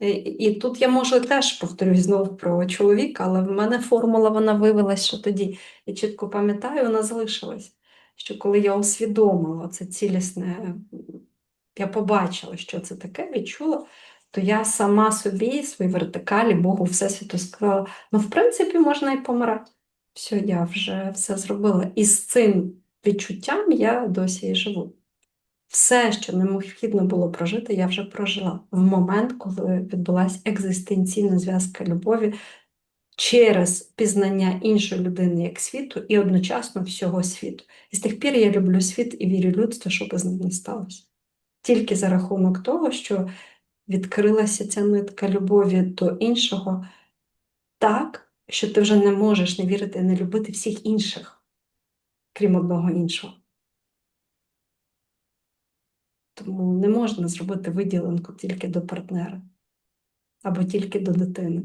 І, і тут я можу теж повторюсь знову про чоловіка, але в мене формула вона виявилась, що тоді я чітко пам'ятаю, вона залишилась. Що коли я усвідомила це цілісне, я побачила, що це таке, відчула, то я сама собі, своїй вертикалі, Богу, Всесвіту сказала: ну, в принципі, можна і помирати. Все, я вже все зробила. І з цим відчуттям я досі і живу. Все, що необхідно було прожити, я вже прожила в момент, коли відбулася екзистенційна зв'язка любові через пізнання іншої людини як світу і одночасно всього світу. І з тих пір я люблю світ і вірю людству, що би з ним не сталося. Тільки за рахунок того, що відкрилася ця нитка любові до іншого так, що ти вже не можеш не вірити і не любити всіх інших, крім одного іншого. Тому не можна зробити виділенку тільки до партнера або тільки до дитини.